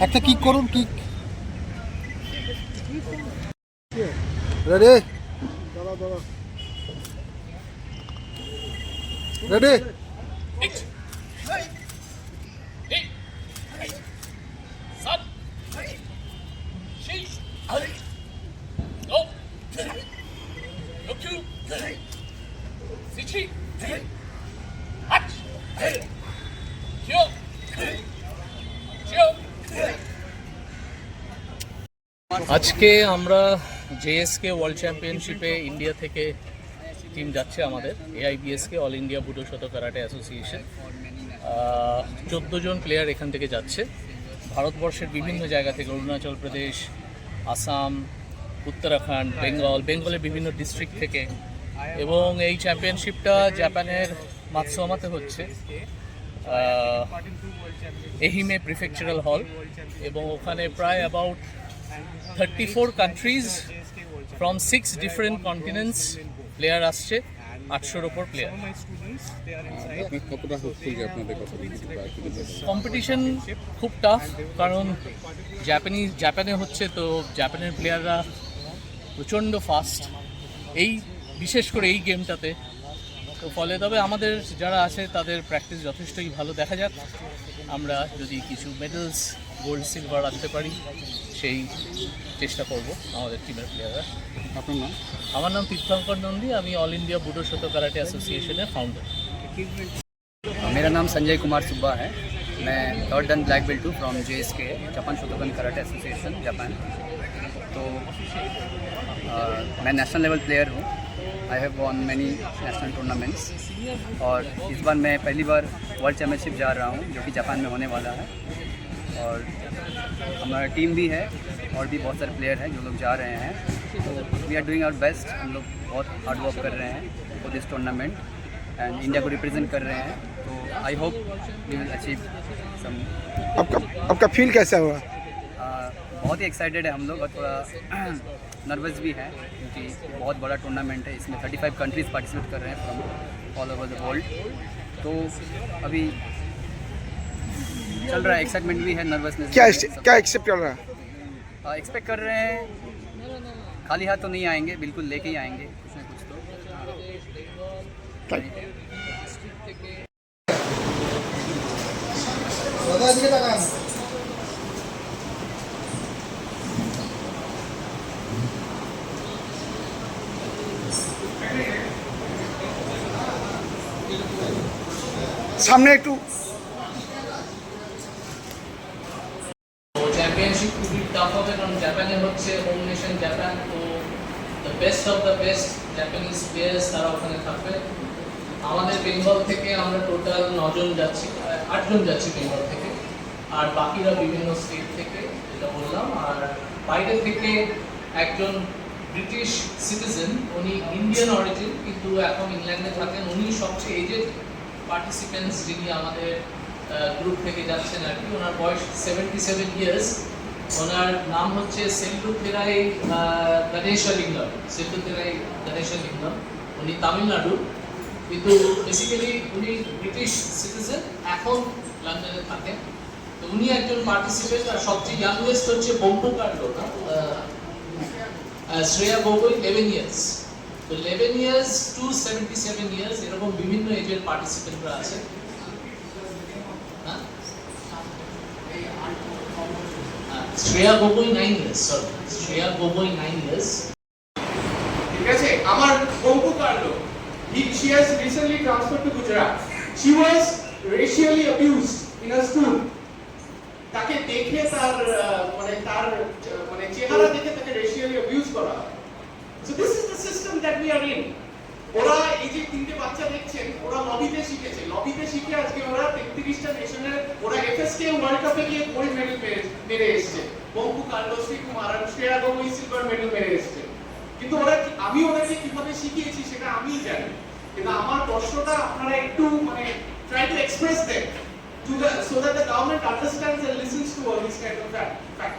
একটা কিক করুন kick ready ready আজকে আমরা জেএসকে ওয়ার্ল্ড চ্যাম্পিয়নশিপে ইন্ডিয়া থেকে টিম যাচ্ছে আমাদের, AIBSK, all India budo shoto karate association. চোদ্দ জন প্লেয়ার এখান থেকে যাচ্ছে। ভারতবর্ষের বিভিন্ন জায়গা থেকে অরুণাচল প্রদেশ, আসাম, উত্তরাখণ্ড, বেঙ্গল, বেঙ্গলের বিভিন্ন ডিস্ট্রিক্ট থেকে। এবং এই চ্যাম্পিয়নশিপটা জাপানের মাতসোমাতে হচ্ছে। এহিমে প্রিফেকচারাল হল এবং ওখানে প্রায় about thirty four countries from six different continents player আসছে, আটশোর ওপর প্লেয়ার। কম্পিটিশন খুব টাফ কারণ জাপানিজ জাপানে হচ্ছে তো জাপানের প্লেয়াররা প্রচণ্ড ফাস্ট এই বিশেষ করে এই গেমটাতে তো ফলে তবে আমাদের যারা আছে তাদের প্র্যাকটিস যথেষ্টই ভালো দেখা যাক আমরা যদি কিছু মেডেলস গোল্ড সিলভার আনতে পারি সেই চেষ্টা করব আমাদের টিমের প্লেয়াররা আপনার নাম আমার নাম তীর্থঙ্কর নন্দী আমি অল ইন্ডিয়া বুডো শত কারাটে অ্যাসোসিয়েশনের ফাউন্ডার मेरा नाम संजय कुमार सुब्बा है मैं थर्ड डन ब्लैक बेल्ट हूँ from J S K Japan Shotokan karate association Japan तो अ, मैं नेशनल लेवल प्लेयर हूँ I have won many national tournaments और इस बार मैं पहली बार वर्ल्ड चैम्पियनशिप जा रहा हूँ, जो कि जापान में होने वाला है। और हमारा टीम भी है और भी बहुत सारे प्लेयर हैं जो लोग जा रहे हैं। तो we are doing our best हम लोग बहुत हार्ड वर्क कर रहे हैं for this tournament and India को रिप्रेजेंट कर रहे हैं। तो I hope we will achieve some आपका आपका फील कैसा हुआ? बहुत ही एक्साइटेड है हम लोग और थोड़ा नर्वस भी है क्योंकि बहुत बड़ा टूर्नामेंट है इसमें 35 कंट्रीज़ पार्टिसिपेट कर रहे हैं from all over the world तो अभी चल रहा है एक्साइटमेंट भी है नर्वसनेस क्या क्या एक्सेप्ट कर रहा है? एक्सपेक्ट कर रहे हैं। खाली हाथ तो नहीं आएँगे बिल्कुल लेके ही आएँगे कुछ ना कुछ तो। সামনে একটু। আমাদের বেঙ্গল থেকে আমরা টোটাল নজন যাচ্ছি, আটজন যাচ্ছি বেঙ্গল থেকে। আর বাকিরা বিভিন্ন স্টেট থেকে, যেটা বললাম। আর বাইরে থেকে একজন ব্রিটিশ সিটিজেন উনি ইন্ডিয়ান অরিজিন কিন্তু এখন ইংল্যান্ডে থাকেন। উনি সবচেয়ে এজেড পার্টিসিপেন্টস যিনি আমাদের গ্রুপ থেকে যাচ্ছেন আর কি ওনার বয়স সেভেন্টি সেভেন ইয়ার্স ওনার নাম হচ্ছে সেল্লু থেরাই গণেশলিঙ্গম সেল্লু থেরাই গণেশলিঙ্গম উনি তামিলনাড়ু। কিন্তু বেসিক্যালি উনি ব্রিটিশ সিটিজেন এখন লন্ডনে থাকেন। তো উনি একজন পার্টিসিপেন্ট আর সবচেয়ে ইয়াংগেস্ট হচ্ছে Bombu ah, Shreya Gogoi eleven years তো eleven years to seventy seven years এরকম বিভিন্ন এজের পার্টিসিপেন্টরা আছে। হ্যাঁ? Shreya Gogoi nine years sorry Shreya Gogoi nine years ঠিক আছে, আমার Bombu Carlo he, she has recently transferred to Gujarat. She was racially abused in a school. তাকে দেখে তার মানে তার মানে চেহারা দেখে তাকে রেশিয়ালি অ্যাবিউজ করা সো দিস ইন ওরা এই যে তিনটে বাচ্চা দেখছেন, ওরা লবিতে শিখেছে। লবিতে শিখে আজকে ওরা তেত্রিশটা নেশনের ওরা এফএসকে ওয়ার্ল্ড কাপে গিয়ে গোল্ড মেডেল মেরে এসছে। Bonku Carlos Kumar Shreya Gogoi silver medal মেরে এসছে। কিন্তু ওরা আমি ওদেরকে কীভাবে শিখিয়েছি সেটা আমিই জানি। কিন্তু আমার প্রশ্নটা আপনারা একটু মানে try to express them to the so that the government understands and listens to all these kind of fact